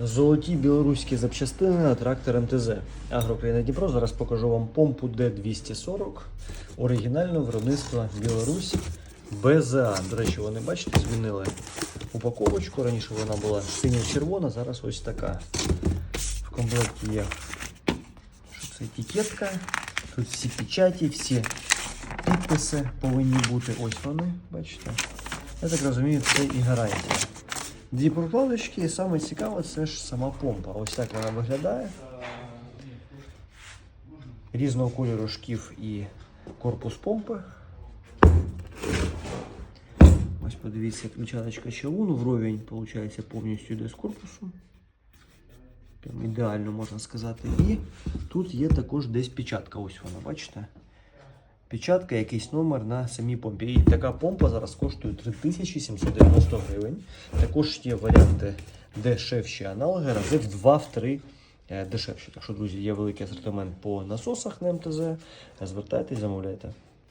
Золоті білоруські запчастини на трактор МТЗ. Агрокраїна Дніпро. Зараз покажу вам помпу D240 оригінального виробництва Білорусь БЗА. До речі, вони бачите, змінили упаковочку. Раніше вона була синьо-червона, зараз ось така. В комплекті є що це етикетка. Тут всі печаті, всі підписи повинні бути. Ось вони, бачите. Я так розумію, це і гарантія. Дві прокладочки, і саме цікаве, це ж сама помпа. Ось так вона виглядає. Різного кольору шків і корпус помпи. Ось подивіться, як начаточка човуну вровень, виходить, повністю йде з корпусу. Прям ідеально можна сказати. І тут є також десь печатка. Ось вона, бачите? Печатка, якийсь номер на самій помпі. І така помпа зараз коштує 3790 гривень. Також є варіанти дешевші аналоги, рази в 2-3 дешевші. Так що, друзі, є великий асортимент по насосах на МТЗ. Звертайтесь, замовляйте.